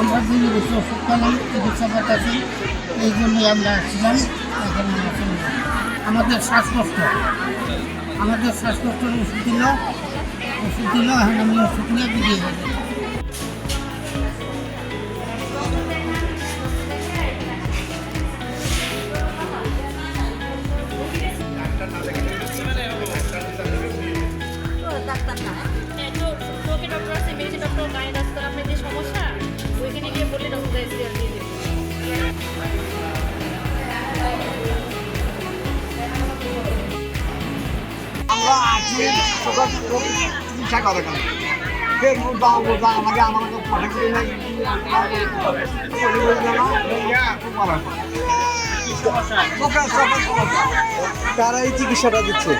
কিছু ওষুধ পেলাম চিকিৎসা কাছে এই জন্যই আমরা আসছিলাম। এখানে। আমাদের শ্বাসকষ্ট। আমাদের শ্বাসকষ্টের ওষুধ দিল। ওষুধ দিল, এখন আমি ওষুধ নিয়ে বিজয়ী আমরা আছি সকাল চিকিৎসা করে কেন আমাকে নাই। তারা এই চিকিৎসাটা দিচ্ছে।